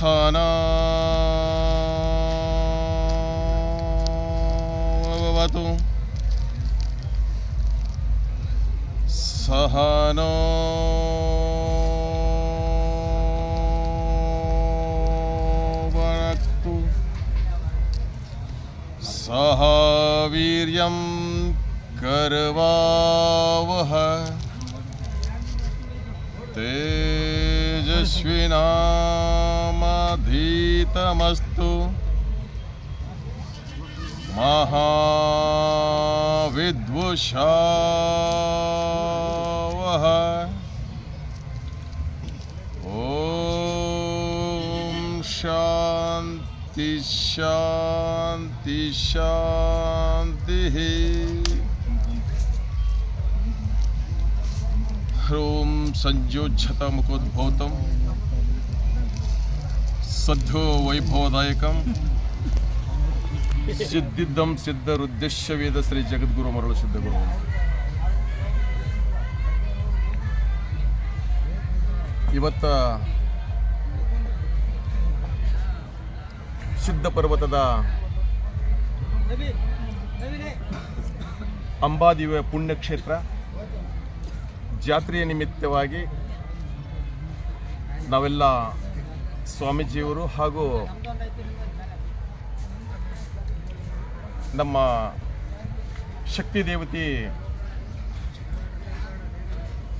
सहनावतु सहनो भुनक्तु सह वीर्यं करवावह धीतमस्तु। महाविद्वुषावः। ॐ शांति शांति शांति ह्रूं सञ्जोच्छता मुखोद्भूतम् ಸದ್ಯೋ ವೈಭವದಾಯಕಂ. ಸಿದ್ಧಿದ್ದಂ ಸಿದ್ಧ ವೇದ ಶ್ರೀ ಜಗದ್ಗುರು ಮರಳು ಸಿದ್ಧಗುರು. ಇವತ್ತ ಸಿದ್ಧ ಪರ್ವತದ ಅಂಬಾದಿವ ಪುಣ್ಯಕ್ಷೇತ್ರ. ಜಾತ್ರೆಯ ನಿಮಿತ್ತವಾಗಿ ನಾವೆಲ್ಲ ಸ್ವಾಮೀಜಿಯವರು ಹಾಗೂ ನಮ್ಮ ಶಕ್ತಿ ದೇವತೆ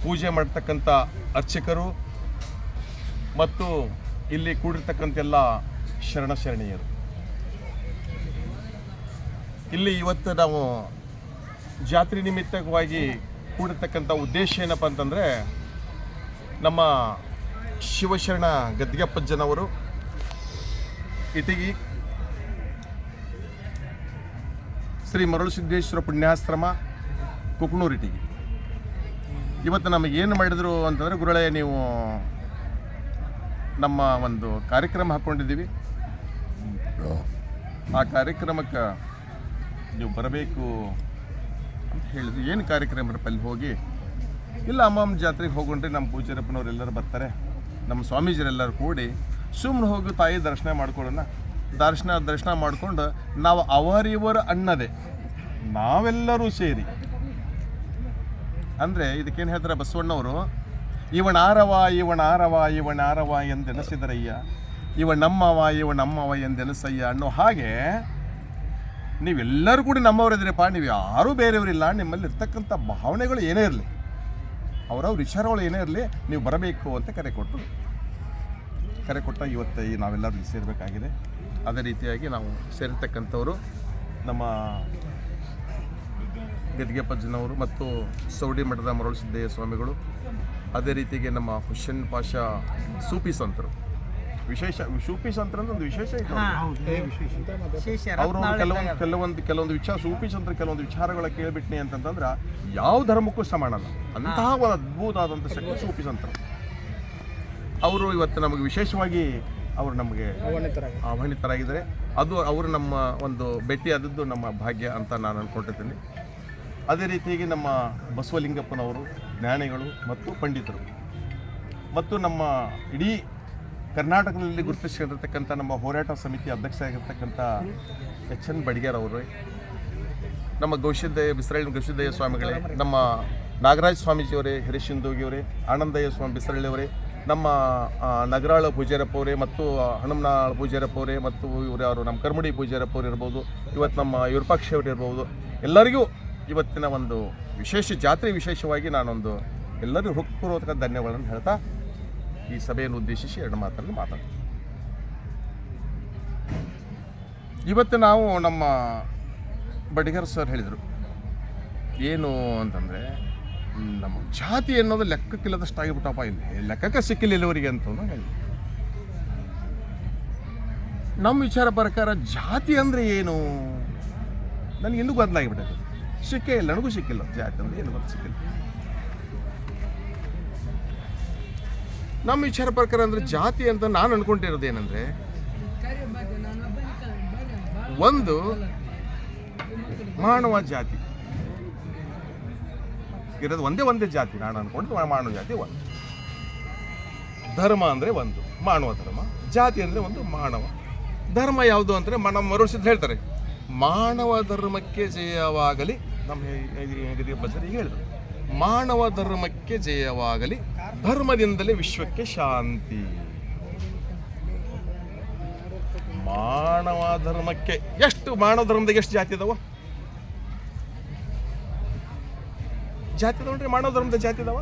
ಪೂಜೆ ಮಾಡ್ತಕ್ಕಂಥ ಅರ್ಚಕರು ಮತ್ತು ಇಲ್ಲಿ ಕೂಡಿರ್ತಕ್ಕಂಥೆಲ್ಲ ಶರಣ ಶರಣೀಯರು ಇಲ್ಲಿ ಇವತ್ತು ನಾವು ಜಾತ್ರೆ ನಿಮಿತ್ತವಾಗಿ ಕೂಡಿರ್ತಕ್ಕಂಥ ಉದ್ದೇಶ ಏನಪ್ಪ ಅಂತಂದರೆ ನಮ್ಮ ಶಿವಶರಣ ಗದ್ದಿಗೆಪ್ಪಜ್ಜನವರು ಇಟಗಿ ಶ್ರೀ ಮರಳು ಸಿದ್ದೇಶ್ವರ ಪುಣ್ಯಾಶ್ರಮ ಇಟಗಿ. ಇವತ್ತು ನಮಗೆ ಏನು ಮಾಡಿದರು ಅಂತಂದರೆ ಗುರುಳೆ ನೀವು ನಮ್ಮ ಒಂದು ಕಾರ್ಯಕ್ರಮ ಹಾಕ್ಕೊಂಡಿದ್ದೀವಿ ಆ ಕಾರ್ಯಕ್ರಮಕ್ಕೆ ನೀವು ಬರಬೇಕು ಅಂತ ಹೇಳಿದ್ರು ಏನು ಕಾರ್ಯಕ್ರಮ ಅಲ್ಲಿ ಹೋಗಿ? ಇಲ್ಲ, ಅಮ್ಮಮ್ಮ ಜಾತ್ರೆಗೆ ಹೋಗೊಂಡ್ರೆ ನಮ್ಮ ಪೂಜಾರಪ್ಪನವ್ರು ಪೂಜ್ಯರಪ್ಪನವರೆಲ್ಲರೂ ಬರ್ತಾರೆ. ನಮ್ಮ ಸ್ವಾಮೀಜಿರೆಲ್ಲರೂ ಕೂಡಿ ಸುಮ್ಮನೆ ಹೋಗಿ ತಾಯಿ ದರ್ಶನ ಮಾಡ್ಕೊಳ್ಳೋಣ. ದರ್ಶನ ದರ್ಶನ ಮಾಡಿಕೊಂಡು ನಾವು ಅವರಿವರ ಅನ್ನದೆ ನಾವೆಲ್ಲರೂ ಸೇರಿ. ಅಂದರೆ ಇದಕ್ಕೇನು ಹೇಳ್ತಾರೆ ಬಸವಣ್ಣವರು? ಇವನ ಆರವ ಇವನ ಆರವ ಇವನ ಆರವ ಎಂದೆನಸಿದರಯ್ಯ. ಇವ ನಮ್ಮವ ಇವ ನಮ್ಮವ ಎಂದೆನಸಯ್ಯ. ಅನ್ನೋ ಹಾಗೆ ನೀವೆಲ್ಲರೂ ಕೂಡ ನಮ್ಮವರಿದ್ದೀರಪ್ಪ. ನೀವು ಯಾರೂ ಬೇರೆಯವರಿಲ್ಲ. ನಿಮ್ಮಲ್ಲಿ ಇರ್ತಕ್ಕಂಥ ಭಾವನೆಗಳು ಏನೇ ಇರಲಿ. ಅವರವ್ರ ವಿಚಾರಗಳು ಏನೇ ಇರಲಿ, ನೀವು ಬರಬೇಕು ಅಂತ ಕರೆ ಕೊಟ್ಟರು ಕರೆ ಕೊಟ್ಟ ಇವತ್ತು ಈ ನಾವೆಲ್ಲರೂ ಸೇರಬೇಕಾಗಿದೆ. ಅದೇ ರೀತಿಯಾಗಿ ನಾವು ಸೇರಿರ್ತಕ್ಕಂಥವರು ನಮ್ಮ ಗದ್ಗೆಪ್ಪಜ್ಜನವರು ಮತ್ತು ಸೌಡಿ ಮಠದ ಮರಳು ಸ್ವಾಮಿಗಳು, ಅದೇ ರೀತಿಗೆ ನಮ್ಮ ಹುಷನ್ ಪಾಷಾ ಸೂಫಿ ಸಂತರು. ವಿಶೇಷ ಶೂಪೀಸ್ ಅಂತ ಒಂದು ವಿಶೇಷ ಇದೆ. ಅವರು ಕೆಲವೊಂದು ಕೆಲವೊಂದು ಕೆಲವೊಂದು ವಿಚಾರ ಶೂಪೀಸ್ ಅಂತ ಕೆಲವೊಂದು ವಿಚಾರಗಳ ಕೇಳ್ಬಿಟ್ನಿ ಅಂತಂದ್ರೆ ಯಾವ ಧರ್ಮಕ್ಕೂ ಸಮಾನಲ್ಲ ಅಂತಹ ಒಂದು ಅದ್ಭುತವಾದಂಥ ಶಕ್ತಿ ಶೂಪೀಸ್ ಅಂತ. ಅವರು ಇವತ್ತು ನಮಗೆ ವಿಶೇಷವಾಗಿ ಅವರು ನಮಗೆ ಆಹ್ವಾನಿತರಾಗಿದ್ದಾರೆ ಅದು ಅವರು ನಮ್ಮ ಒಂದು ಭೇಟಿಯಾದದ್ದು ನಮ್ಮ ಭಾಗ್ಯ ಅಂತ ನಾನು ಅಂದ್ಕೊಂಡಿದ್ದೀನಿ ಅದೇ ರೀತಿಯಾಗಿ ನಮ್ಮ ಬಸವಲಿಂಗಪ್ಪನವರು ಜ್ಞಾನಿಗಳು ಮತ್ತು ಪಂಡಿತರು. ಮತ್ತು ನಮ್ಮ ಇಡೀ ಕರ್ನಾಟಕದಲ್ಲಿ ಗುರುತಿಸಿಕೊಂಡಿರ್ತಕ್ಕಂಥ ನಮ್ಮ ಹೋರಾಟ ಸಮಿತಿ ಅಧ್ಯಕ್ಷ ಆಗಿರ್ತಕ್ಕಂಥ ಎಚ್ ಎನ್ ಬಡಿಗೇರ್ ಅವರು, ನಮ್ಮ ಗೌಶಿದ್ದಯ್ಯ ಬಿಸರಳ್ಳಿ ಗೌಶಿದ್ದಯ್ಯ ಸ್ವಾಮಿಗಳೇ, ನಮ್ಮ ನಾಗರಾಜ ಸ್ವಾಮೀಜಿಯವರೇ ಹಿರೇಶಿಂದೋಗಿಯವರೇ ಆನಂದಯ್ಯ ಸ್ವಾಮಿ ಬಿಸರಳ್ಳಿಯವರೇ ನಮ್ಮ ನಗರಾಳ ಪೂಜಾರಪ್ಪ ಅವರೇ ಮತ್ತು ಹನುಮನಾಳ ಪೂಜಾರಪ್ಪ ಅವರೇ ಮತ್ತು ಇವರು ಯಾರು, ನಮ್ಮ ಕರ್ಮಡಿ ಪೂಜಾರಪ್ಪ ಅವ್ರು ಇರ್ಬೋದು, ಇವತ್ತು ನಮ್ಮ ವಿರೂಪಾಕ್ಷ ಇರ್ಬೋದು, ಎಲ್ಲರಿಗೂ ಇವತ್ತಿನ ಒಂದು ವಿಶೇಷ ಜಾತ್ರೆ ವಿಶೇಷವಾಗಿ ನಾನೊಂದು ಎಲ್ಲರಿಗೂ ಹೃತ್ಪೂರ್ವಕ ಧನ್ಯವಾದಗಳನ್ನು ಹೇಳ್ತಾ ಈ ಸಭೆಯನ್ನು ಉದ್ದೇಶಿಸಿ ಎರಡು ಮಾತನ್ನು ಮಾತಾಡ್ತೀವಿ. ಇವತ್ತು ನಾವು ನಮ್ಮ ಬಡಿಗರ್ ಸರ್ ಹೇಳಿದರು, ಏನು ಅಂತಂದರೆ, ನಮ್ಮ ಜಾತಿ ಅನ್ನೋದು ಲೆಕ್ಕಕ್ಕಿಲ್ಲದಷ್ಟು ಆಗಿಬಿಟ್ಟಪ್ಪ ಇಲ್ಲಿ. ಲೆಕ್ಕಕ್ಕೆ ಸಿಕ್ಕಿಲ್ಲ ಇಲ್ಲವರಿಗೆ ಅಂತ ಹೇಳಿ ನಮ್ಮ ವಿಚಾರ ಪ್ರಕಾರ ಜಾತಿ ಅಂದರೆ ಏನು? ನನಗೆ ಇನ್ನೂ ಗೊಂದಲಾಗಿಬಿಟ್ಟೈತೆ ಸಿಕ್ಕೇ ಇಲ್ಲ, ನನಗೂ ಸಿಕ್ಕಿಲ್ಲ. ಜಾತಿ ಅಂದರೆ ಏನು ಗೊತ್ತು ಸಿಕ್ಕಿಲ್ಲ. ನಮ್ಮ ವಿಚಾರ ಪ್ರಕಾರ ಅಂದರೆ ಜಾತಿ ಅಂತ ನಾನು ಅನ್ಕೊಂಡಿರೋದು ಏನಂದರೆ ಒಂದು ಮಾನವ ಜಾತಿ. ಇರೋದು ಒಂದೇ ಒಂದೇ ಜಾತಿ. ನಾನು ಅನ್ಕೊಂಡು ಮಾನವ ಜಾತಿ ಒಂದು. ಧರ್ಮ ಅಂದರೆ ಒಂದು, ಮಾನವ ಧರ್ಮ. ಜಾತಿ ಅಂದರೆ ಒಂದು ಮಾನವ. ಧರ್ಮ ಯಾವುದು ಅಂದರೆ ನಮ್ಮ ಮರುಷದ ಹೇಳ್ತಾರೆ. ಮಾನವ ಧರ್ಮಕ್ಕೆ ಜಯವಾಗಲಿ. ನಮ್ಮ ಹಿರಿಯ ಬಸರಿ ಹೇಳಿದರು. ಮಾನವ ಧರ್ಮಕ್ಕೆ ಜಯವಾಗಲಿ, ಧರ್ಮದಿಂದಲೇ ವಿಶ್ವಕ್ಕೆ ಶಾಂತಿ. ಮಾನವ ಧರ್ಮಕ್ಕೆ ಎಷ್ಟು ಮಾನವ ಧರ್ಮದಾಗ ಎಷ್ಟು ಜಾತಿ ಅದಾವ? ಜಾತಿ ಇದಾವ ನೋಡ್ರಿ ಮಾನವ ಧರ್ಮದ ಜಾತಿ ಇದಾವ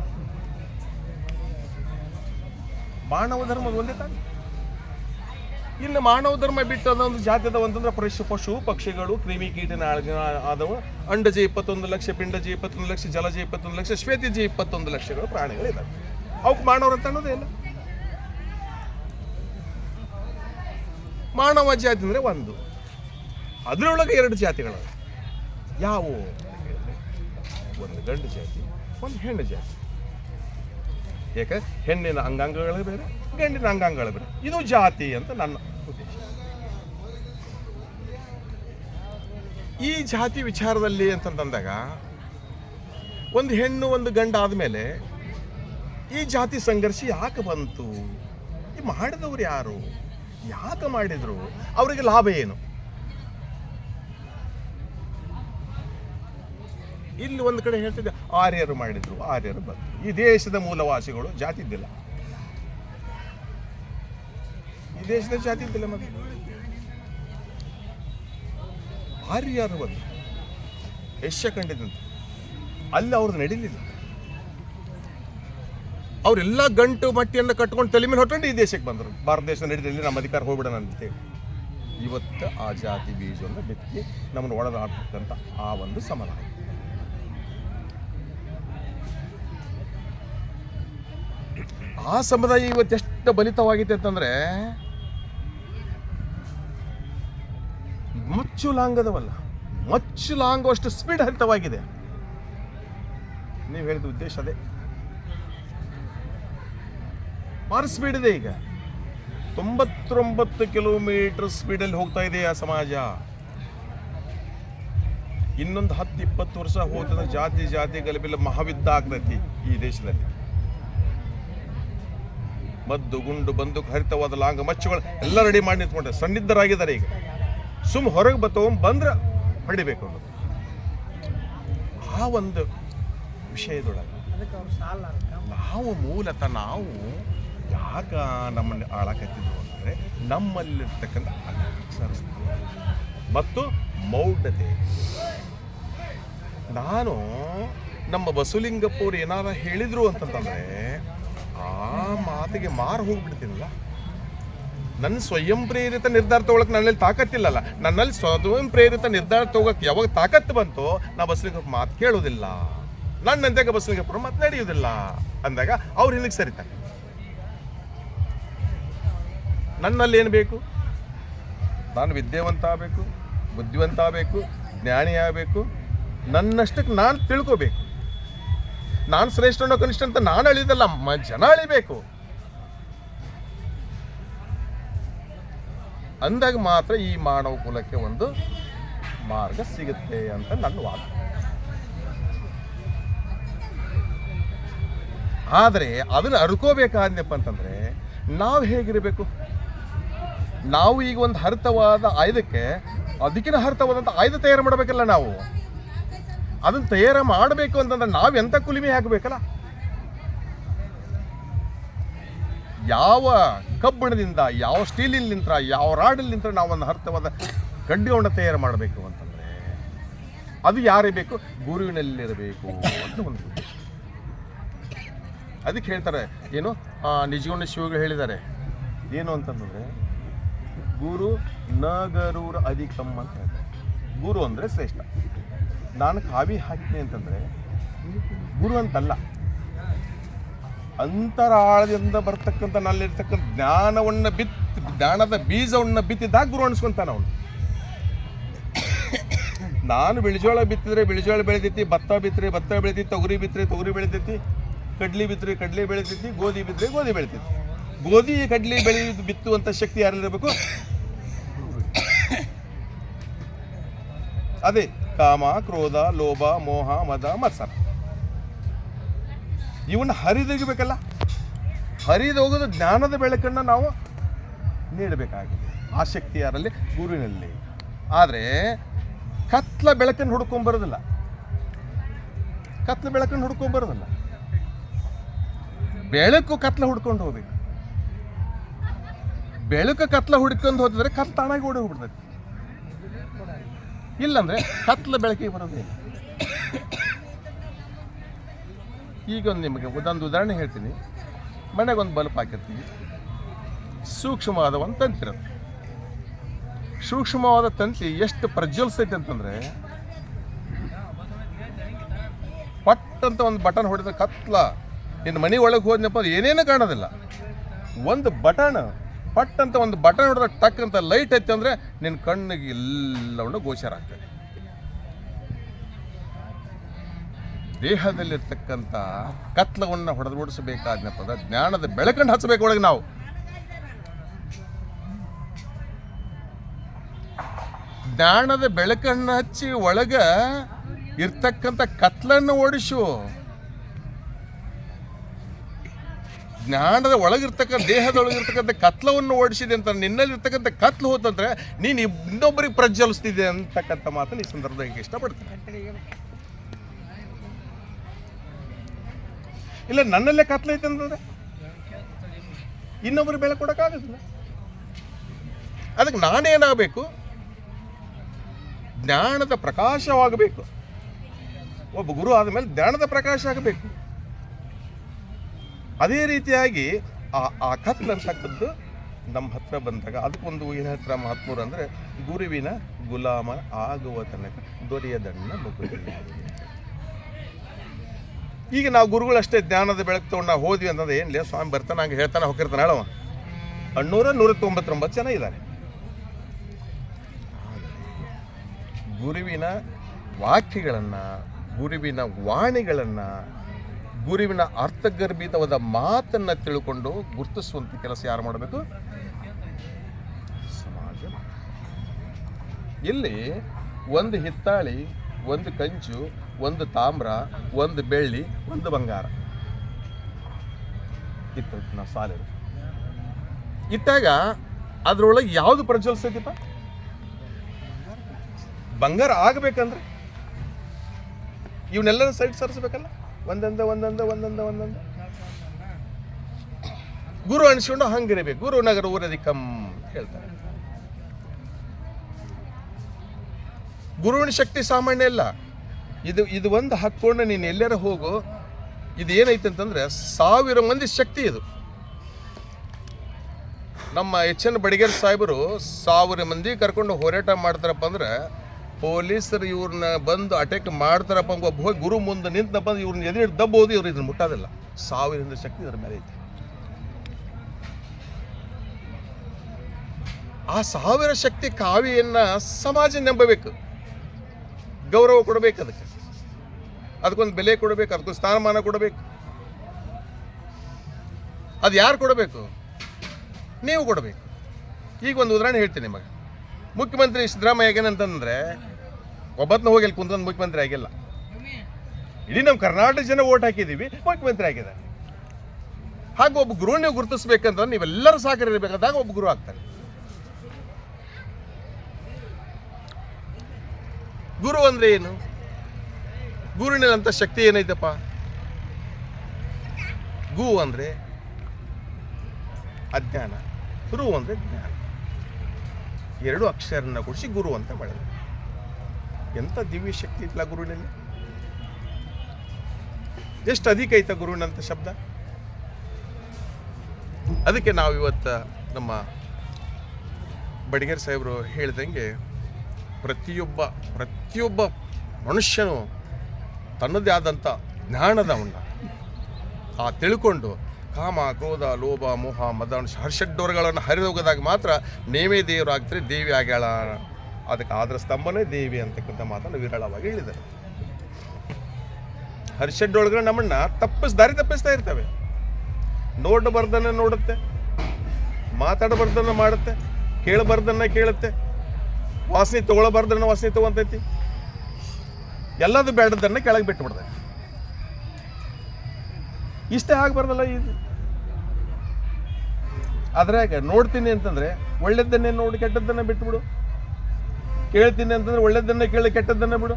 ಮಾನವ ಧರ್ಮದ ಒಂದೇ ತಾನೆ. ಇನ್ನು ಮಾನವ ಧರ್ಮ ಬಿಟ್ಟು ಅದೊಂದು ಜಾತಿ ಅದಾವ ಅಂತಂದ್ರೆ ಪಶು ಪಶು, ಪಕ್ಷಿಗಳು, ಕ್ರಿಮಿ ಕೀಟನ ಆದವು. ಅಂಡಜ ಇಪ್ಪತ್ತೊಂದು ಲಕ್ಷ, ಪಿಂಡಜ ಇಪ್ಪತ್ತೊಂದು ಲಕ್ಷ, ಜಲಜ ಇಪ್ಪತ್ತೊಂದು ಲಕ್ಷ, ಶ್ವೇತಜ ಇಪ್ಪತ್ತೊಂದು ಲಕ್ಷಗಳು ಪ್ರಾಣಿಗಳಿದ್ದಾವೆ ಅವಕ್ಕೆ ಮಾನವರು ಅಂತ ಅನ್ನೋದೇ ಇಲ್ಲ ಮಾನವ ಜಾತಿ ಅಂದರೆ ಒಂದು. ಅದರೊಳಗೆ ಎರಡು ಜಾತಿಗಳು. ಯಾವುವು? ಒಂದು ಗಂಡು ಜಾತಿ, ಒಂದು ಹೆಣ್ಣು ಜಾತಿ. ಯಾಕೆ ಹೆಣ್ಣಿನ ಅಂಗಾಂಗಗಳೇ ಬೇರೆ. ಗಂಡಿನ ಅಂಗಾಂಗಗಳು ಬಿಡ. ಇದು ಜಾತಿ ಅಂತ ನನ್ನ ಉದ್ದೇಶ. ಈ ಜಾತಿ ವಿಚಾರದಲ್ಲಿ ಅಂತಂದಾಗ ಒಂದು ಹೆಣ್ಣು ಒಂದು ಗಂಡ ಆದಮೇಲೆ ಈ ಜಾತಿ ಸಂಘರ್ಷ ಯಾಕೆ ಬಂತು? ಈ ಮಾಡಿದವರು ಯಾರು? ಯಾಕೆ ಮಾಡಿದ್ರು? ಅವರಿಗೆ ಲಾಭ ಏನು? ಇಲ್ಲಿ ಒಂದು ಕಡೆ ಹೇಳ್ತಿದ್ದೆ, ಆರ್ಯರು ಮಾಡಿದ್ರು, ಆರ್ಯರು ಬಂತು ಈ ದೇಶದ ಮೂಲವಾಸಿಗಳು ಜಾತಿ ಇದ್ದಿಲ್ಲ ಈ ದೇಶದ ಜಾತಿ ಇದ್ದಿಲ್ಲ ಮತ್ತೆ. ಭಾರಿ ಯಾರು ಬಂದು ಯಶ ಕಂಡಿದ್ದಂತೆ ಅಲ್ಲಿ ಅವ್ರದ್ದು ನಡೀಲಿಲ್ಲ. ಅವರೆಲ್ಲ ಗಂಟು ಮಟ್ಟಿಯನ್ನು ಕಟ್ಕೊಂಡು ತಲೆ ಮೇಲೆ ಹೊಟ್ಟೊಂಡು ಈ ದೇಶಕ್ಕೆ ಬಂದರು. ಭಾರತ ದೇಶ ನಡೀತಿಲ್ಲ ನಮ್ಮ ಅಧಿಕಾರ ಹೋಗ್ಬಿಡೋಣ ಅಂತೇಳಿ. ಇವತ್ತು ಆ ಜಾತಿ ಬೀಜವನ್ನು ಬಿತ್ತಿ ನಮ್ಮನ್ನು ಒಡೆದಾಡ್ತಕ್ಕಂಥ ಆ ಒಂದು ಸಮರ ಆ ಸಮುದಾಯ ಇವತ್ತೆಷ್ಟು ಬಲಿತವಾಗಿದೆ ಅಂತಂದ್ರೆ ಮಚ್ಚು ಲಾಂಗದವಲ್ಲ ಮಚ್ಚು ಲಾಂಗುವಷ್ಟು ಸ್ಪೀಡ್ ಹರಿತವಾಗಿದೆ. ನೀವು ಹೇಳಿದ ಉದ್ದೇಶ ಅದೇ. ಭಾರಿ ಸ್ಪೀಡ್ ಇದೆ ಈಗ. ತೊಂಬತ್ತೊಂಬತ್ತು ಕಿಲೋಮೀಟರ್ ಸ್ಪೀಡಲ್ಲಿ ಹೋಗ್ತಾ ಇದೆ ಆ ಸಮಾಜ. ಇನ್ನೊಂದು ಹತ್ತು, ಇಪ್ಪತ್ತು ವರ್ಷ ಹೋದ ಜಾತಿ ಜಾತಿ ಗಲಭೆಲ್ಲ ಮಹಾವಿದ್ದ ಆಗ್ತೈತಿ ಈ ದೇಶದಲ್ಲಿ. ಮದ್ದು, ಗುಂಡು ಬಂದು ಹರಿತವಾದ ಲಾಂಗ್ ಮಚ್ಚುಗಳು ಎಲ್ಲ ರೆಡಿ ಮಾಡಿ ನಿಂತ್ಕೊಂಡ್ರೆ ಸಣ್ಣಿದ್ದರಾಗಿದ್ದಾರೆ ಈಗ. ಸುಮ್ ಹೊರಗೆ ಬತ್ತವ ಬಂದ್ರೆ ಹೊಡಿಬೇಕು ಅನ್ನೋದು. ಆ ಒಂದು ವಿಷಯದೊಳಗೆ ನಾವು ಮೂಲತಃ ನಾವು ಯಾಕ ನಮ್ಮನ್ನು ಆಳಕತ್ತಿದ್ರು ಅಂದರೆ ನಮ್ಮಲ್ಲಿರ್ತಕ್ಕಂಥ ಮತ್ತು ಮೌಢ್ಯತೆ. ನಾನು ನಮ್ಮ ಬಸುಲಿಂಗಪ್ಪ ಅವ್ರು ಏನಾರ ಹೇಳಿದ್ರು ಅಂತಂತಂದ್ರೆ ಆ ಮಾತಿಗೆ ಮಾರು ಹೋಗ್ಬಿಡ್ತೀನಲ್ಲ. ನನ್ನ ಸ್ವಯಂ ಪ್ರೇರಿತ ನಿರ್ಧಾರ ತಗೊಳಕ್ ನನ್ನಲ್ಲಿ ತಾಕತ್ತಿಲ್ಲಲ್ಲ. ನನ್ನಲ್ಲಿ ಸ್ವಯಂ ಪ್ರೇರಿತ ನಿರ್ಧಾರ ತಗೋಕ್ ಯಾವಾಗ ತಾಕತ್ತು ಬಂತು, ನಾ ಬಸವಲಿಂಗಪ್ಪ ಮಾತು ಕೇಳೋದಿಲ್ಲ. ನನ್ನಂತೆಗ ಬಸವಲಿಂಗಪ್ಪರು ಮಾತು ನಡೆಯುವುದಿಲ್ಲ ಅಂದಾಗ ಅವ್ರು ಹಿಂದಕ್ಕೆ ಸರಿತಾರೆ. ನನ್ನಲ್ಲಿ ಏನು ಬೇಕು? ನಾನು ವಿದ್ಯಾವಂತ ಆಗಬೇಕು, ಬುದ್ಧಿವಂತ ಆಗಬೇಕು, ಜ್ಞಾನಿ ಆಗಬೇಕು. ನನ್ನಷ್ಟಕ್ಕೆ ನಾನು ತಿಳ್ಕೋಬೇಕು. ನಾನು ಶ್ರೇಷ್ಠನೋ ಕನಿಷ್ಠ ಅಂತ ನಾನು ಅಳಿದಲ್ಲ ಜನ ಅಳಿಬೇಕು. ಅಂದಾಗ ಮಾತ್ರ ಈ ಮಾನವ ಕುಲಕ್ಕೆ ಒಂದು ಮಾರ್ಗ ಸಿಗುತ್ತೆ ಅಂತ ನನ್ನ ವಾದ. ಆದರೆ ಅದನ್ನು ಅರ್ಕೋಬೇಕಾದ್ನಪ್ಪ ಅಂತಂದರೆ ನಾವು ಹೇಗಿರಬೇಕು? ನಾವು ಈಗ ಒಂದು ಹರಿತವಾದ ಆಯುಧಕ್ಕೆ ಅದಕ್ಕಿಂತ ಹರಿತವಾದಂಥ ಆಯುಧ ತಯಾರು ಮಾಡಬೇಕಲ್ಲ ನಾವು. ಅದನ್ನು ತಯಾರು ಮಾಡಬೇಕು ಅಂತಂದ್ರೆ ನಾವು ಎಂಥ ಕುಲಿಮೆ ಹಾಕಬೇಕಲ್ಲ? ಯಾವ ಕಬ್ಬಿಣದಿಂದ, ಯಾವ ಸ್ಟೀಲಿನಿಂದ, ಯಾವ ರಾಡಲ್ಲಿ ನಾವು ಒಂದು ಅರ್ಥವಾದ ಗಡ್ಡಿಯನ್ನು ತಯಾರು ಮಾಡಬೇಕು ಅಂತಂದ್ರೆ ಅದು ಯಾರೇ ಬೇಕು? ಗುರುವಿನಲ್ಲಿರಬೇಕು ಅಂತ ಒಂದು. ಅದಕ್ಕೆ ಹೇಳ್ತಾರೆ, ಏನು? ನಿಜಗೊಂಡ ಶಿವಗಳು ಹೇಳಿದ್ದಾರೆ. ಏನು ಅಂತಂದ್ರೆ, ಗುರು ನಗರೂರ ಅಧಿಕಮ್ ಅಂತ ಹೇಳ್ತಾರೆ. ಗುರು ಅಂದರೆ ಶ್ರೇಷ್ಠ. ನಾನು ಕಾವಿ ಹಾಕಿದೆ ಅಂತಂದ್ರೆ, ಗುರು ಅಂತಲ್ಲ. ಅಂತರಾಳದಿಂದ ಬರ್ತಕ್ಕಂಥ ನಲ್ಲಿರ್ತಕ್ಕಂಥ ಜ್ಞಾನವನ್ನು ಬಿತ್ ಜ್ಞಾನದ ಬೀಜವನ್ನು ಬಿತ್ತಿದಾಗ ಗುರು ಅನ್ಸ್ಕೊಂತಾನ ಅವನು. ನಾನು ಬಿಳಿಜೋಳ ಬಿತ್ತಿದ್ರೆ ಬಿಳಿಜೋಳ ಬೆಳೆದಿತ್ತಿ, ಭತ್ತ ಬಿತ್ತರೆ ಭತ್ತ ಬೆಳೆದೈತಿ ತೊಗರಿ ಬಿತ್ತರೆ ತೊಗರಿ ಬೆಳೆದಿತ್ತಿ, ಕಡ್ಲಿ ಬಿತ್ತರೆ ಕಡ್ಲಿ ಬೆಳೆದಿತ್ತಿ, ಗೋಧಿ ಬಿತ್ತರೆ ಗೋಧಿ ಬೆಳೆದಿತ್ತು. ಗೋಧಿ, ಕಡ್ಲಿ ಬೆಳೆ ಬಿತ್ತುವಂಥ ಶಕ್ತಿ ಯಾರಲ್ಲಿರಬೇಕು ಅದೇ ಕಾಮ, ಕ್ರೋಧ, ಲೋಭ, ಮೋಹ, ಮದ, ಮತ್ಸರ. ಇವನ್ನ ಹರಿದೋಗಬೇಕಲ್ಲ ಹರಿದೋಗೋದು ಜ್ಞಾನದ ಬೆಳಕನ್ನು ನಾವು ನೀಡಬೇಕಾಗಿದೆ. ಆ ಶಕ್ತಿ ಯಾರಲ್ಲಿ? ಗುರುವಿನಲ್ಲಿ. ಆದರೆ, ಕತ್ಲ ಬೆಳಕನ್ನು ಹುಡ್ಕೊಂಬರೋದಿಲ್ಲ ಕತ್ಲ ಬೆಳಕನ್ನು ಹುಡ್ಕೊಂಬರೋದಿಲ್ಲ ಬೆಳಕು ಕತ್ಲ ಹುಡ್ಕೊಂಡು ಹೋಗ್ಬೇಕು. ಬೆಳಕು ಕತ್ಲ ಹುಡ್ಕೊಂಡು ಹೋದ್ರೆ ಕತ್ಲ ತಾನಾಗಿ ಓಡಿ ಹೋಗ್ಬಿಡ್ತೈತಿ ಇಲ್ಲಂದ್ರೆ ಕತ್ಲ ಬೆಳಕಿಗೆ ಬರೋದೇ ಇಲ್ಲ. ಈಗ ಒಂದು ನಿಮಗೆ ಒಂದೊಂದು ಉದಾಹರಣೆ ಹೇಳ್ತೀನಿ. ಮನೆಗೆ ಒಂದು ಬಲ್ಪ್ ಹಾಕಿರ್ತೀವಿ. ಸೂಕ್ಷ್ಮವಾದ ಒಂದು ತಂತಿರುತ್ತೆ ಸೂಕ್ಷ್ಮವಾದ ತಂತಿ ಎಷ್ಟು ಪ್ರಜ್ವಲಿಸ್ತೈತೆ ಅಂತಂದರೆ ಪಟ್ ಅಂತ ಒಂದು ಬಟನ್ ಹೊಡೆದ ಕತ್ಲ. ನಿನ್ನ ಮನೆ ಒಳಗೆ ಹೋದ್ನಪ್ಪ ಏನೇನು ಕಾಣೋದಿಲ್ಲ. ಒಂದು ಬಟನ್ ಪಟ್ ಅಂತ ಒಂದು ಬಟನ್ ಹೊಡೆದ ಟಕ್ ಅಂತ ಲೈಟ್ ಐತೆ ಅಂದರೆ ನಿನ್ನ ಕಣ್ಣಿಗೆ ಎಲ್ಲವನ್ನು ಗೋಚರ ಆಗ್ತದೆ. ದೇಹದಲ್ಲಿರ್ತಕ್ಕಂಥ ಕತ್ಲವನ್ನು ಅಂದ್ರೆ ಜ್ಞಾನದ ಬೆಳಕನ್ನು ಹಚ್ಚಬೇಕು ಒಳಗೆ ನಾವು. ಜ್ಞಾನದ ಬೆಳಕನ್ನು ಹಚ್ಚಿ ಒಳಗ ಇರ್ತಕ್ಕಂಥ ಕತ್ಲನ್ನು ಓಡಿಸು. ಜ್ಞಾನದ ಒಳಗಿರ್ತಕ್ಕಂಥ ದೇಹದೊಳಗಿರ್ತಕ್ಕಂಥ ಕತ್ಲವನ್ನು ಓಡಿಸಿದೆ ಅಂತ, ನಿನ್ನಲ್ಲಿರ್ತಕ್ಕಂಥ ಕತ್ಲು ಹೋತಂದ್ರೆ ನೀನು ಇನ್ನೊಬ್ಬರಿಗೆ ಪ್ರಜ್ವಲಿಸ್ತಿದೆ ಅಂತಕ್ಕಂಥ ಮಾತನ್ನು ಈ ಸಂದರ್ಭದಾಗ ಇಷ್ಟಪಡ್ತೀನಿ. ಇಲ್ಲ, ನನ್ನಲ್ಲೇ ಕತ್ಲ ಐತೆ ಅಂತಂದ್ರೆ ಇನ್ನೊಬ್ಬರು ಬೆಲೆ ಕೊಡೋಕ್ಕಾಗೋದಿಲ್ಲ ಅದಕ್ಕೆ ನಾನೇನಾಗಬೇಕು? ಜ್ಞಾನದ ಪ್ರಕಾಶವಾಗಬೇಕು. ಒಬ್ಬ ಗುರು ಆದಮೇಲೆ ಜ್ಞಾನದ ಪ್ರಕಾಶ ಆಗಬೇಕು. ಅದೇ ರೀತಿಯಾಗಿ ಆ ಆ ಕತ್ಲು ಅಂತಕ್ಕದ್ದು ನಮ್ಮ ಹತ್ರ ಬಂದಾಗ ಅದಕ್ಕೊಂದು ಏನು ಹೇಳ್ತಾರೆ ಮಹಾತ್ಮರು ಅಂದರೆ, ಗುರುವಿನ ಗುಲಾಮ ಆಗುವ ತನಕ ದೊರೆಯದನ್ನ ಮುಗುದಿಲ್ಲ ಈಗ ನಾವು ಗುರುಗಳಷ್ಟೇ ಜ್ಞಾನದ ಬೆಳಕು ತೊಗೊಂಡು ನಾವು ಹೋದ್ವಿ ಅಂತಂದ್ರೆ ಏನ್ಲೇ ಸ್ವಾಮಿ ಬರ್ತಾನೆ, ಹಂಗೆ ಹೇಳ್ತಾನೆ, ಹೋಗಿರ್ತಾನೆ ಹೇಳವ. ಅಣ್ಣೂರ ನೂರ ತೊಂಬತ್ತೊಂಬತ್ತು ಜನ ಇದ್ದಾರೆ ಗುರುವಿನ ವಾಕ್ಯಗಳನ್ನು, ಗುರುವಿನ ವಾಣಿಗಳನ್ನು, ಗುರುವಿನ ಅರ್ಥಗರ್ಭಿತವಾದ ಮಾತನ್ನು ತಿಳ್ಕೊಂಡು ಗುರುತಿಸುವಂಥ ಕೆಲಸ ಯಾರು ಮಾಡಬೇಕು? ಸಮಾಜ ಇಲ್ಲಿ ಒಂದು ಹಿತ್ತಾಳಿ, ಒಂದು ಕಂಚು ಒಂದು ತಾಮ್ರ, ಒಂದು ಬೆಳ್ಳಿ, ಒಂದು ಬಂಗಾರ. ಇತ್ತು ನಾವು ಸಾಲ ಇಟ್ಟಾಗ ಅದ್ರೊಳಗೆ ಯಾವುದು ಪ್ರಜ್ವಲಿಸ್ತೈತಿಪ್ಪ ಬಂಗಾರ ಆಗಬೇಕಂದ್ರೆ ಇವನ್ನೆಲ್ಲ ಸೈಡ್ ಸರಿಸ್ಬೇಕಲ್ಲ? ಒಂದೊಂದ ಒಂದೊಂದ ಒಂದೊಂದ ಒಂದೊಂದ. ಗುರು ಅನಿಸ್ಕೊಂಡು ಹಂಗಿರಬೇಕು. ಗುರು ನಗರ ಊರದಿಕಂ ಹೇಳ್ತಾರೆ. ಗುರುವಿನ ಶಕ್ತಿ ಸಾಮಾನ್ಯ ಇಲ್ಲ. ಇದು ಇದು ಒಂದು ಹಾಕ್ಕೊಂಡು ನೀನು ಎಲ್ಲಾರ ಹೋಗು. ಇದು ಏನೈತೆ ಅಂತಂದ್ರೆ ಸಾವಿರ ಮಂದಿ ಶಕ್ತಿ ಇದು. ನಮ್ಮ ಎಚ್ ಎನ್ ಬಡಿಗೇರ್ ಸಾಹೇಬರು ಸಾವಿರ ಮಂದಿ ಕರ್ಕೊಂಡು ಹೋರಾಟ ಮಾಡ್ತಾರಪ್ಪ ಅಂದ್ರೆ ಪೊಲೀಸರು ಇವ್ರನ್ನ ಬಂದು ಅಟ್ಯಾಕ್ ಮಾಡ್ತಾರಪ್ಪ ಒಬ್ಬ ಗುರು ಮುಂದೆ ನಿಂತಪ್ಪ ಅಂದ್ರೆ ಇವ್ರನ್ನ ಎದುರು ದಬ್ಬೋದು ಇವ್ರು ಇದನ್ನ ಮುಟ್ಟೋದಿಲ್ಲ. ಸಾವಿರದಿಂದ ಶಕ್ತಿ ಇದ್ರ ಮೇಲೆ ಐತೆ. ಆ ಸಾವಿರ ಶಕ್ತಿ ಕಾವಿಯನ್ನ ಸಮಾಜ ನಂಬಬೇಕು. ಗೌರವ ಕೊಡಬೇಕು ಅದಕ್ಕೆ. ಅದಕ್ಕೊಂದು ಬೆಲೆ ಕೊಡಬೇಕು, ಅದಕ್ಕೊಂದು ಸ್ಥಾನಮಾನ ಕೊಡಬೇಕು. ಅದು ಯಾರು ಕೊಡಬೇಕು? ನೀವು ಕೊಡಬೇಕು. ಈಗ ಒಂದು ಉದಾಹರಣೆ ಹೇಳ್ತೀನಿ ನಿಮಗೆ. ಮುಖ್ಯಮಂತ್ರಿ ಸಿದ್ದರಾಮಯ್ಯ ಏನಂತಂದ್ರೆ ಒಬ್ಬತ್ತನ ಹೋಗಿ ಅಲ್ಲಿ ಕುಂತ್ಕೊಂಡು ಮುಖ್ಯಮಂತ್ರಿ ಆಗಿಲ್ಲ. ಇಡೀ ನಮ್ಮ ಕರ್ನಾಟಕ ಜನ ಓಟ್ ಹಾಕಿದ್ದೀವಿ ಮುಖ್ಯಮಂತ್ರಿ ಆಗಿದೆ ಹಾಗೆ ಒಬ್ಬ ಗುರು ನೀವು ಗುರುತಿಸ್ಬೇಕಂತಂದ್ರೆ ನೀವೆಲ್ಲರೂ ಸಾಕರಿರ್ಬೇಕಾದಾಗ ಒಬ್ಬ ಗುರು ಆಗ್ತಾರೆ. ಗುರು ಅಂದ್ರೆ ಏನು? ಗುರುವಿನಂತ ಶಕ್ತಿ ಏನೈತಪ್ಪ ಗು ಅಂದ್ರೆ ಅಜ್ಞಾನ ರು ಅಂದ್ರೆ ಜ್ಞಾನ. ಎರಡು ಅಕ್ಷರನ್ನ ಕೊಡಿಸಿ ಗುರು ಅಂತ ಮಾಡಿದ್ರು ಎಂಥ ದಿವ್ಯ ಶಕ್ತಿ ಇತ್ತಲ್ಲ ಗುರುವಿನಲ್ಲಿ? ಎಷ್ಟು ಅಧಿಕ ಐತ ಗುರುವಿನಂತ ಶಬ್ದ? ಅದಕ್ಕೆ ನಾವು ಇವತ್ತು ನಮ್ಮ ಬಡಿಗೇರ್ ಸಾಹೇಬರು ಹೇಳ್ದಂಗೆ ಪ್ರತಿಯೊಬ್ಬ ಪ್ರತಿಯೊಬ್ಬ ಮನುಷ್ಯನು ತನ್ನದೇ ಆದಂಥ ಜ್ಞಾನದ ಉಂಡ ಆ ತಿಳ್ಕೊಂಡು ಕಾಮ, ಕ್ರೋಧ, ಲೋಭ, ಮೋಹ ಮದ ಹರ್ಷಡ್ಡೋರಗಳನ್ನು ಹರಿದೋಗದಾಗ ಮಾತ್ರ ನೇವೇ ದೇವರು ಆಗ್ತಾರೆ, ದೇವಿ ಆಗ್ಯಾಳ. ಅದಕ್ಕೆ ಆದ್ರ ಸ್ತಂಭನೇ ದೇವಿ ಅಂತಕ್ಕಂಥ ಮಾತನ್ನು ವಿರಳವಾಗಿ ಹೇಳಿದ್ದಾರೆ ಹರ್ಷಡ್ಡೊಳಗಡೆ ನಮ್ಮನ್ನ ತಪ್ಪಿಸ್, ದಾರಿ ತಪ್ಪಿಸ್ತಾ ಇರ್ತವೆ. ನೋಡಬಾರ್ದನ್ನ ನೋಡುತ್ತೆ, ಮಾತಾಡಬಾರ್ದನ್ನ ಮಾಡುತ್ತೆ, ಕೇಳಬಾರ್ದನ್ನ ಕೇಳುತ್ತೆ, ವಾಸನೆ ತಗೊಳ್ಳಬಾರ್ದನ್ನ ವಾಸನೆ ತಗೊಂತೈತಿ. ಎಲ್ಲದು ಬೇಡದನ್ನ ಕೆಳಗೆ ಬಿಟ್ಟು ಬಿಡ್ತೈತಿ ಇಷ್ಟೇ ಆಗಬಾರ್ದಲ್ಲ ಇದು? ಅದ್ರಾಗ ನೋಡ್ತೀನಿ ಅಂತಂದ್ರೆ ಒಳ್ಳೇದನ್ನೇ ನೋಡಿ ಕೆಟ್ಟದ್ದನ್ನ ಬಿಟ್ಬಿಡು. ಕೇಳ್ತೀನಿ ಅಂತಂದ್ರೆ ಒಳ್ಳೇದನ್ನ ಕೇಳಿ ಕೆಟ್ಟದ್ದನ್ನ ಬಿಡು.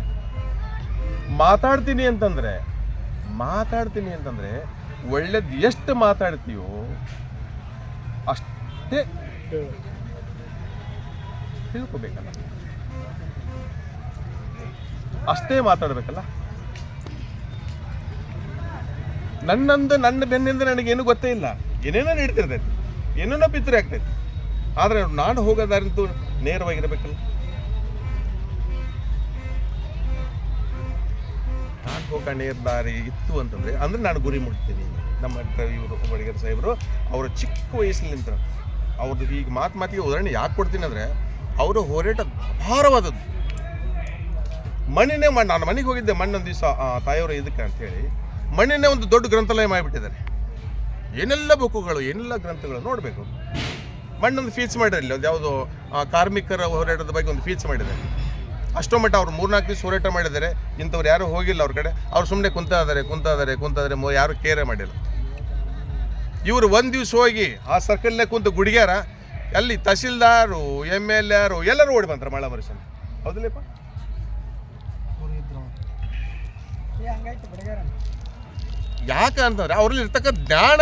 ಮಾತಾಡ್ತೀನಿ ಅಂತಂದ್ರೆ ಮಾತಾಡ್ತೀನಿ ಅಂತಂದ್ರೆ ಒಳ್ಳೇದು ಎಷ್ಟು ಮಾತಾಡ್ತೀಯೋ ಅಷ್ಟೇ ತಿಳ್ಕೊಬೇಕಲ್ಲ. ಅಷ್ಟೇ ಮಾತಾಡಬೇಕಲ್ಲ? ನನ್ನಂದು ನನ್ನ ಬೆನ್ನಿಂದ ನನಗೇನು ಗೊತ್ತೇ ಇಲ್ಲ. ಏನೇನೋ ನಡೀತಿರ್ತೈತಿ. ಏನೇನೋ ಬಿತ್ತರೆ ಆಗ್ತೈತಿ. ಆದ್ರೆ ನಾನು ಹೋಗೋದಾರಂತೂ ನೇರವಾಗಿರಬೇಕಲ್ಲ. ನಾನು ಹೋಗೋ ನೇರ ದಾರಿ ಇತ್ತು ಅಂತಂದ್ರೆ, ಅಂದ್ರೆ ನಾನು ಗುರಿ ಮುಟ್ತೀನಿ. ನಮ್ಮ ಇವರು ಬಡಿಗರ್ ಸಾಹೇಬರು, ಅವರು ಚಿಕ್ಕ ವಯಸ್ಸಿನಿಂದ ಅವ್ರದ್ದು ಈಗ ಮಾತು ಮಾತಿಗೆ ಉದಾಹರಣೆ ಯಾಕೆ ಕೊಡ್ತೀನಿ ಅಂದ್ರೆ, ಅವರ ಹೋರಾಟ ಅಪಾರವಾದದ್ದು. ಮಣ್ಣಿನೇ ಮಣ್ಣು. ನಾನು ಮನೆಗೆ ಹೋಗಿದ್ದೆ ಮಣ್ಣೊಂದು ದಿವಸ ತಾಯಿಯವರು ಇದಕ್ಕೆ ಅಂತೇಳಿ, ಮಣ್ಣಿನೇ ಒಂದು ದೊಡ್ಡ ಗ್ರಂಥಾಲಯ ಮಾಡಿಬಿಟ್ಟಿದ್ದಾರೆ. ಏನೆಲ್ಲ ಬುಕ್ಕುಗಳು, ಏನೆಲ್ಲ ಗ್ರಂಥಗಳು ನೋಡಬೇಕು. ಮಣ್ಣೊಂದು ಫೀಸ್ ಮಾಡಿರಲಿಲ್ಲ. ಒಂದು ಯಾವುದೋ ಕಾರ್ಮಿಕರ ಹೋರಾಟದ ಬಗ್ಗೆ ಒಂದು ಫೀಸ್ ಮಾಡಿದ್ದಾರೆ. ಅಷ್ಟೋ ಮಟ್ಟ ಅವ್ರು ಮೂರ್ನಾಲ್ಕು ದಿವಸ ಹೋರಾಟ ಮಾಡಿದ್ದಾರೆ. ಇಂಥವ್ರು ಯಾರು ಹೋಗಿಲ್ಲ ಅವ್ರ ಕಡೆ. ಅವ್ರು ಸುಮ್ಮನೆ ಕುಂತಾ ಇದ್ದಾರೆ ಕುಂತಾ ಇದ್ದಾರೆ ಕುಂತಾ ಇದ್ದಾರೆ ಯಾರು ಕೇರೆ ಮಾಡಿಲ್ಲ. ಇವರು ಒಂದು ದಿವಸ ಹೋಗಿ ಆ ಸರ್ಕಲ್ನೇ ಕುಂತು ಗುಡಿಗ್ಯಾರ. ಅಲ್ಲಿ ತಹಸೀಲ್ದಾರು, ಎಂ ಎಲ್ ಆರು ಎಲ್ಲರೂ ಓಡಿ ಬಂತಾರೆ ಮಳೆ ಬರ್ಸಲ್ಲಿ ಹೌದಿಲ್ಲಪ್ಪ? ಯಾಕ ಅಂತಂದ್ರೆ ಅವ್ರಲ್ಲಿ ಇರ್ತಕ್ಕ ಜ್ಞಾನ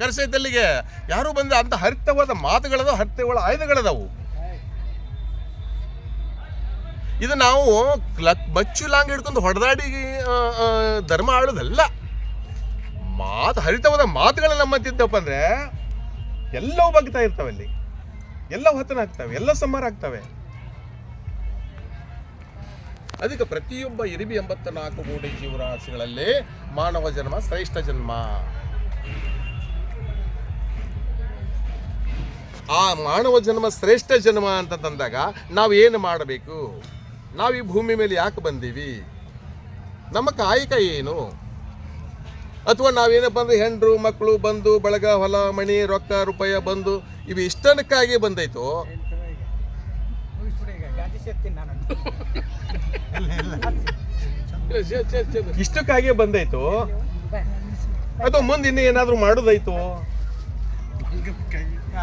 ಕರೆಸೈತಲ್ಲಿಗೆ. ಯಾರು ಬಂದ ಅಂತ ಹರಿತವಾದ ಮಾತುಗಳದಾವ ಹರಿತಗಳ ಆಯುಧಗಳದಾವು ಇದು ನಾವು ಕ್ಲಕ್ ಬಚ್ಚು ಲಾಂಗ್ ಹಿಡ್ಕೊಂಡು ಹೊಡೆದಾಡಿ ಧರ್ಮ ಆಡೋದಲ್ಲ ಮಾತು ಹರಿತವಾದ ಮಾತುಗಳು ನಮ್ಮ ತಿದ್ದಪ್ಪ ಅಂದ್ರೆ ಎಲ್ಲವೂ ಬಗ್ತಾ ಇರ್ತಾವೆ ಅಲ್ಲಿ. ಎಲ್ಲ ಹೊತ್ತನ ಆಗ್ತವೆ, ಎಲ್ಲ ಸಮ್ಮರ ಆಗ್ತವೆ. ಅದಕ್ಕೆ ಪ್ರತಿಯೊಬ್ಬ ಇರಿಬಿ ಎಂಬತ್ತ ನಾಲ್ಕು ಕೋಟಿ ಜೀವರಾಶಿಗಳಲ್ಲಿ ಮಾನವ ಜನ್ಮ, ಶ್ರೇಷ್ಠ ಜನ್ಮ. ಆ ಮಾನವ ಜನ್ಮ, ಶ್ರೇಷ್ಠ ಜನ್ಮ ಅಂತ ತಂದಾಗ ನಾವು ಏನು ಮಾಡಬೇಕು? ನಾವು ಈ ಭೂಮಿ ಮೇಲೆ ಯಾಕೆ ಬಂದೀವಿ? ನಮ್ಮ ಕಾಯಕ ಏನು? ಅಥವಾ ನಾವೇನಪ್ಪ ಅಂದ್ರೆ ಹೆಂಡರು, ಮಕ್ಕಳು ಬಂದು ಬಳಗ, ಹೊಲ, ಮಣಿ, ರೊಕ್ಕ, ರೂಪಾಯಿ ಬಂದು ಇವು ಇಷ್ಟನಕ್ಕಾಗಿ ಬಂದೈತೋ? ಇಷ್ಟಕ್ಕಾಗಿ ಬಂದಾಯ್ತು? ಅಥವಾ ಮುಂದೆ ಇನ್ನೂ ಏನಾದರೂ ಮಾಡೋದಾಯ್ತು?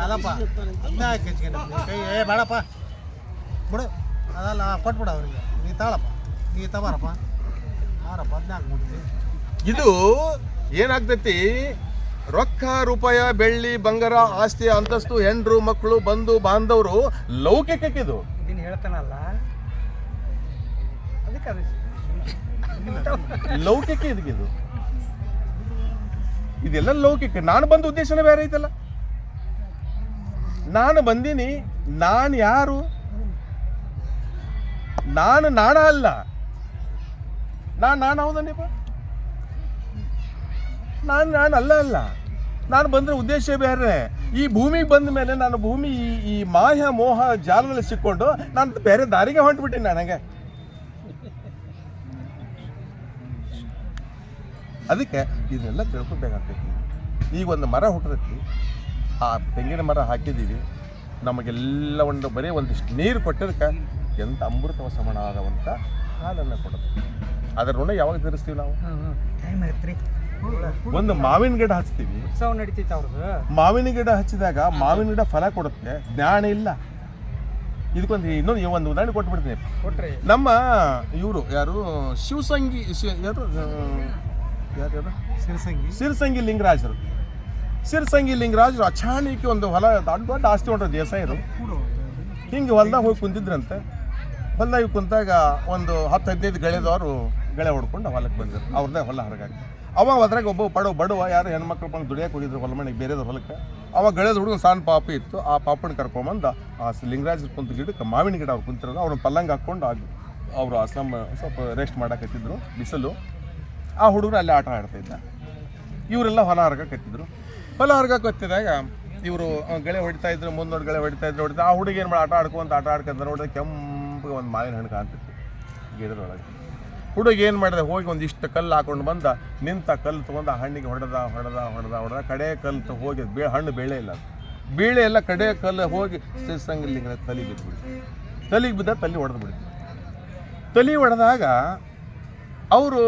ಅಲ್ಲಪ್ಪ ಏ ಬೇಡಪ್ಪ ಬಿಡು. ಅದಲ್ಲ ಕೊಟ್ಬಿಡ ಅವ್ರಿಗೆ. ನೀ ತಾಳಪ್ಪ. ನೀ ತಗೋರಪ್ಪ. ಆರಪ್ಪ ಹದಿನಾಲ್ಕು ಮುಟ್ಟಿ ಇದು ಏನಾಗ್ತೈತಿ? ರೊಕ್ಕ ರೂಪಾಯ ಬೆಳ್ಳಿ ಬಂಗಾರ ಆಸ್ತಿ ಅಂತಸ್ತು ಹೆಂಡ್ರು ಮಕ್ಕಳು ಬಂಧು ಬಾಂಧವರು ಲೌಕಿಕಕ್ಕಿದು ಇದನ್ನ ಹೇಳ್ತಾನಲ್ಲ ಲೌಕಿಕ ಇದಕ್ಕಿದು ಇದೆಲ್ಲ ಲೌಕಿಕ. ನಾನು ಬಂದ ಉದ್ದೇಶನೇ ಬೇರೆ ಐತಲ್ಲ. ನಾನು ಬಂದೀನಿ, ನಾನು ಯಾರು? ನಾನು ನಾಣ ಅಲ್ಲ. ನಾನು ನಾನು ಹೌದನ್ನಿಪ್ಪ ನಾನು ನಾನು ಅಲ್ಲ ಅಲ್ಲ. ನಾನು ಬಂದ್ರೆ ಉದ್ದೇಶ ಬೇರೆ. ಈ ಭೂಮಿಗೆ ಬಂದ ಮೇಲೆ ನಾನು ಭೂಮಿ, ಈ ಈ ಮಾಯ, ಮೋಹ, ಜಾಲದಲ್ಲಿ ಸಿಕ್ಕೊಂಡು ನಾನು ಬೇರೆ ದಾರಿಗೆ ಹೊಂಟ್ಬಿಟ್ಟಿನಿ ನನಗೆ ಅದಕ್ಕೆ ಇದನ್ನೆಲ್ಲ ತಿಳ್ಕೊಬೇಕಾಗ್ತೈತಿ ಈಗ ಒಂದು ಮರ ಹುಟ್ಟದೈತಿ ಆ ತೆಂಗಿನ ಮರ ಹಾಕಿದ್ದೀವಿ ನಮಗೆಲ್ಲ ಒಂದು ಬರೀ ಒಂದಿಷ್ಟು ನೀರು ಕೊಟ್ಟಿದ್ದಕ್ಕೆ ಎಂಥ ಅಮೃತ ಆಗವಂಥ ಹಾಲನ್ನು ಕೊಡುತ್ತೆ ಅದರ ಋಣ ಯಾವಾಗ ತೀರಿಸ್ತೀವಿ ನಾವು? ಒಂದು ಮಾವಿನ ಗಿಡ ಹಚ್ತೀವಿ. ಉತ್ಸವ ನಡೀತೈತೆ ಅವ್ರದ್ದು ಮಾವಿನ ಗಿಡ ಹಚ್ಚಿದಾಗ ಮಾವಿನ ಗಿಡ ಫಲ ಕೊಡುತ್ತೆ ಜ್ಞಾನ ಇಲ್ಲ. ಇದಕ್ಕೊಂದು ಇನ್ನೊಂದು ಒಂದು ಉದಾಹರಣೆ ಕೊಟ್ಬಿಡ್ತೀನಿ. ನಮ್ಮ ಇವರು ಯಾರು? ಶಿವಸಂಗಿ ಯಾರು? ಸಿರಸಂಗಿ. ಸಿರ್ಸಂಗಿ ಲಿಂಗರಾಜರು. ಸಿರ್ಸಂಗಿ ಲಿಂಗರಾಜರು ಅಚಾಣಿಕೆ ಒಂದು ಹೊಲ ದೊಡ್ಡ ದೊಡ್ಡ ಆಸ್ತಿ ಹೊಂಟ್ರ ದೇಸಾಯರು ಹಿಂಗೆ ಹೊಲ್ದಾಗ ಹೋಗಿ ಕುಂತಿದ್ರಂತೆ. ಹೊಲ್ದಾಗ ಕುಂತಾಗ ಒಂದು ಹತ್ತು ಹದಿನೈದು ಗೆಳೆದವರು ಗೆಳೆ ಹೊಡ್ಕೊಂಡು ಹೊಲಕ್ಕೆ ಬಂದರು. ಅವ್ರದ್ದೇ ಹೊಲ ಹೊರಗಾಗಿ. ಅವಾಗ ಅದ್ರಾಗ ಒಬ್ಬ ಬಡವ ಬಡವ ಯಾರು ಹೆಣ್ಮಕ್ಳು ಬಂದು ದುಡಿಯಕ್ಕೆ ಹೋಗಿದ್ರು ಹೊಲ ಮನೆಗೆ ಬೇರೆದ ಹೊಲಕ್ಕೆ. ಅವಾಗ ಗೆಳೆದ ಹುಡುಗನ ಸಣ್ಣ ಪಾಪಿ ಇತ್ತು. ಆ ಪಾಪನ ಕರ್ಕೊಂಬಂದು ಆ ಲಿಂಗರಾಜರು ಕುಂತ ಗಿಡಕ್ಕೆ ಮಾವಿನ ಗಿಡ ಅವ್ರು ಕುಂತಿರೋದು. ಅವ್ರನ್ನ ಪಲ್ಲಂಗ ಹಾಕ್ಕೊಂಡು ಅವರು ಆಶ್ರಮ ಸ್ವಲ್ಪ ರೆಸ್ಟ್ ಮಾಡಕತ್ತಿದ್ರು. ಬಿಸಿಲು. ಆ ಹುಡುಗರು ಅಲ್ಲಿ ಆಟ ಆಡ್ತಾ ಇದ್ದ ಇವರೆಲ್ಲ ಹೊಲ ಹರ್ಗಕತ್ತಿದ್ರು ಹೊಲ ಹತ್ತಿದಾಗ ಇವರು ಗೆಳೆ ಹೊಡಿತಾ ಇದ್ರು ಮುಂದೋಡ್ ಗೆಳೆ ಹೊಡಿತಾ ಇದ್ರು, ಹೊಡಿತಾ ಆ ಹುಡುಗ ಏನು ಮಾಡಿ ಆಟ ಆಡ್ಕೊಂತ ಆಟ ಆಡ್ಕೊಂತ ನೋಡಿದ್ರೆ ಕೆಂಪು ಒಂದು ಮಾವಿನ ಹಣ್ಣು ಕಾಣ್ತಿತ್ತು ಗಿಡದೊಳಗೆ. ಹುಡುಗ ಏನು ಮಾಡಿದೆ, ಹೋಗಿ ಒಂದಿಷ್ಟು ಕಲ್ಲು ಹಾಕೊಂಡು ಬಂದ, ನಿಂತ ಕಲ್ಲು ತೊಗೊಂಡು ಆ ಹಣ್ಣಿಗೆ ಹೊಡೆದ ಹೊಡೆದ ಹೊಡೆದ ಹೊಡೆದ, ಕಡೆ ಕಲ್ಲು ಹೋಗಿ ಬೇ ಹಣ್ಣು ಬೇಳೆ ಇಲ್ಲ ಬೇಳೆ ಎಲ್ಲ ಕಡೆ ಕಲ್ಲು ಹೋಗಿ ಸಿರ್ಸಂಗಲ್ಲಿಂಗ ತಲೆಗೆ ಬಿದ್ದುಬಿಡಿ ತಲೆಗೆ ಬಿದ್ದ ತಲೆ ಹೊಡೆದು ಬಿಡಿ ತಲೆ ಹೊಡೆದಾಗ ಅವರು,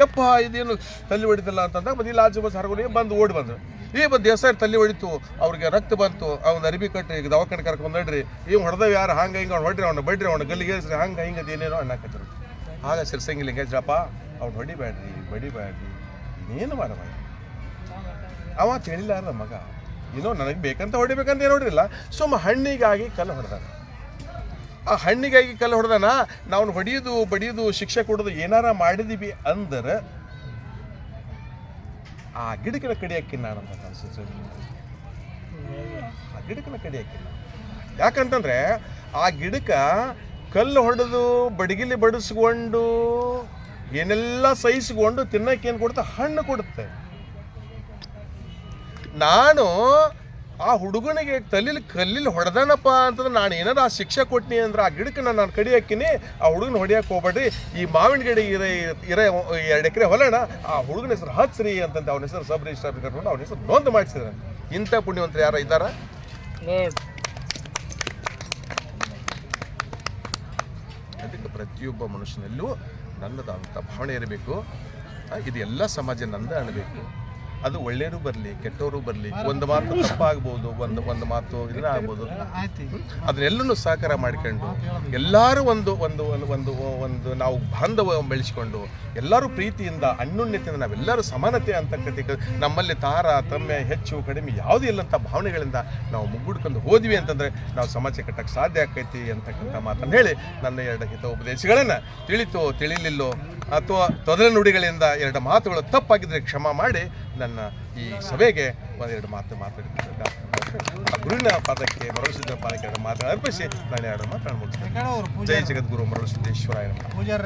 ಯಪ್ಪ, ಇದೇನು ತಲೆ ಹೊಡಿತಲ್ಲ ಅಂತಂದಾಗ ಮತ್ತೆ ಇಲ್ಲಿ ಆಜು ಹರಗೋರಿಗೆ ಬಂದು ಓಡಿ ಬಂದರು. ಈ ಬಂದು ದೇವಸ್ಥಾನ ತಲೆ ಹೊಡಿತು, ಅವ್ರಿಗೆ ರಕ್ತ ಬಂತು, ಅವ್ನ ಅರಿಬಿ ಕಟ್ಟಿ ಈಗ ದವಾಖಾನೆ ಕರ್ಕೊಂಡು ನಡ್ರಿ. ಇವ್ ಹೊಡೆದವ್ ಯಾರು? ಹಂಗೆ ಹಿಂಗೆ ಅವ್ನು ಹೊಡ್ರಿ ಅವ್ನ, ಬಡ್ರಿ ಅವ್ನ ಗಲ್ಲಿಗೇರಿಸ್ರಿ ಹಂಗೆ ಹಿಂಗೆ ಏನೇನೋ ಅನ್ನಕತ್ತರು ಆಗ ಸಿರ್ಸಂಗಿಲ್ಲ ಲಿಂಗೇಶ್ರಪ್ಪ ಅವ್ನು ಹೊಡಿಬೇಡ್ರಿ, ಬಡಿಬೇಡ್ರಿ ಏನು ಮಾಡಬೇಡ ಅವ ತಿಳಿಲಾರ್ದ ಮಗ. ಏನೋ ನನಗೆ ಬೇಕಂತ ಹೊಡಿಬೇಕಂತ ಏನು ಹೊಡಿಲ್ಲ ಸುಮ್ಮ ಹಣ್ಣಿಗಾಗಿ ಕಲ್ಲು ಹೊಡೆದಾನ. ಆ ಹಣ್ಣಿಗಾಗಿ ಕಲ್ಲು ಹೊಡೆದಾನ? ನಾವು ಹೊಡೆಯೋದು, ಬಡಿಯೋದು, ಶಿಕ್ಷೆ ಕೊಡೋದು ಏನಾರ ಮಾಡಿದೀವಿ ಅಂದ್ರೆ ಆ ಗಿಡಕನ ಕಡಿಯಾಕಿನ್ನ ಅಂತ ಅನ್ಸುತ್ತೆ. ಆ ಗಿಡಕನ ಕಡಿಯಾಕಿನ್ನ ಯಾಕಂತಂದ್ರೆ ಆ ಗಿಡಕ್ಕೆ ಕಲ್ಲು ಹೊಡೆದು, ಬಡಗಿಲಿ ಬಡಿಸ್ಕೊಂಡು, ಏನೆಲ್ಲ ಸಹಿಸ್ಕೊಂಡು ತಿನ್ನಕ್ಕೆ ಏನು ಕೊಡುತ್ತೆ? ಹಣ್ಣು ಕೊಡುತ್ತೆ. ನಾನು ಆ ಹುಡುಗನಿಗೆ ತಲೀಲಿ ಕಲ್ಲಿಲಿ ಹೊಡೆದಾನಪ್ಪ ಅಂತಂದ್ರೆ ನಾನು ಏನಾರ ಆ ಶಿಕ್ಷೆ ಕೊಟ್ನಿ ಅಂದ್ರೆ ಆ ಗಿಡಕ್ಕೆ ನಾನು ಕಡಿ ಹಾಕಿನಿ ಆ ಹುಡುಗನ ಹೊಡಿಯಕ್ಕೆ ಹೋಗ್ಬೇಡ್ರಿ. ಈ ಮಾವಿನ ಗಿಡ ಇರ ಇರ ಎರಡು ಎಕರೆ ಹೊಲಣ ಆ ಹುಡುಗನ ಹೆಸರು ಹಚ್ಚ್ರಿ ಅಂತಂತ ಅವನ ಹೆಸರು ಸಬ್ ರಿಜಿಸ್ಟರ್ ಕರ್ಕೊಂಡು ಅವನ ಹೆಸರು ನೋಂದು ಮಾಡಿಸಿದ್ರೆ. ಇಂಥ ಪುಣ್ಯವಂತರು ಯಾರ ಇದ್ದಾರ? ಅದಕ್ಕೆ ಪ್ರತಿಯೊಬ್ಬ ಮನುಷ್ಯನಲ್ಲೂ ನನ್ನದಾದಂಥ ಭಾವನೆ ಇರಬೇಕು. ಇದೆಲ್ಲ ಸಮಾಜ ನಂದ ಅನ್ನಬೇಕು ಅದು ಒಳ್ಳೆಯದು ಬರಲಿ ಕೆಟ್ಟವರು ಬರಲಿ. ಒಂದು ಮಾತು ತಪ್ಪಾಗ್ಬೋದು ಒಂದು ಒಂದು ಮಾತು ಇದನ್ನ ಆಗ್ಬೋದು. ಅದನ್ನೆಲ್ಲನೂ ಸಹಕಾರ ಮಾಡ್ಕೊಂಡು ಎಲ್ಲರೂ ಒಂದು ಒಂದು ಒಂದು ಒಂದು ಒಂದು ನಾವು ಬಾಂಧವ ಬೆಳೆಸ್ಕೊಂಡು ಎಲ್ಲರೂ ಪ್ರೀತಿಯಿಂದ ಅನ್ಯೋನ್ಯತೆಯಿಂದ ನಾವೆಲ್ಲರೂ ಸಮಾನತೆ ಅಂತಕ್ಕಂಥ ನಮ್ಮಲ್ಲಿ ತಾರ ತಮ್ಮ ಹೆಚ್ಚು ಕಡಿಮೆ ಯಾವುದೇ ಇಲ್ಲಂಥ ಭಾವನೆಗಳಿಂದ ನಾವು ಮುಗ್ಗುಡ್ಕೊಂಡು ಹೋದ್ವಿ ಅಂತಂದರೆ ನಾವು ಸಮಾಜ ಕಟ್ಟಕ್ಕೆ ಸಾಧ್ಯ ಆಕೈತಿ ಅಂತಕ್ಕಂಥ ಮಾತನ್ನು ಹೇಳಿ ನನ್ನ ಎರಡು ಹಿತ ಉಪದೇಶಗಳನ್ನು ತಿಳಿತೋ ತಿಳಿಲಿಲ್ಲೋ ಅಥವಾ ತೊದಲ ನುಡಿಗಳಿಂದ ಎರಡು ಮಾತುಗಳು ತಪ್ಪಾಗಿದ್ದರೆ ಕ್ಷಮ ಮಾಡಿ ನನ್ನ ಈ ಸಭೆಗೆ ಒಂದೆರಡು ಮಾತು ಮಾತಾಡಿದ ಆ ಗುರುವಿನ ಪಾದಕ್ಕೆ ಮರಳಸಿದ್ದ ಪಾದಕ್ಕೆ ಎರಡು ಮಾತು ಅರ್ಪಿಸಿ ನಾನು ಎರಡು ಮಾತು ಮುಗಿಸ್ತೇನೆ. ಜಯ ಜಗದ್ಗುರು ಮರಳಸಿದ್ದೇಶ್ವರ ಪೂಜಾರ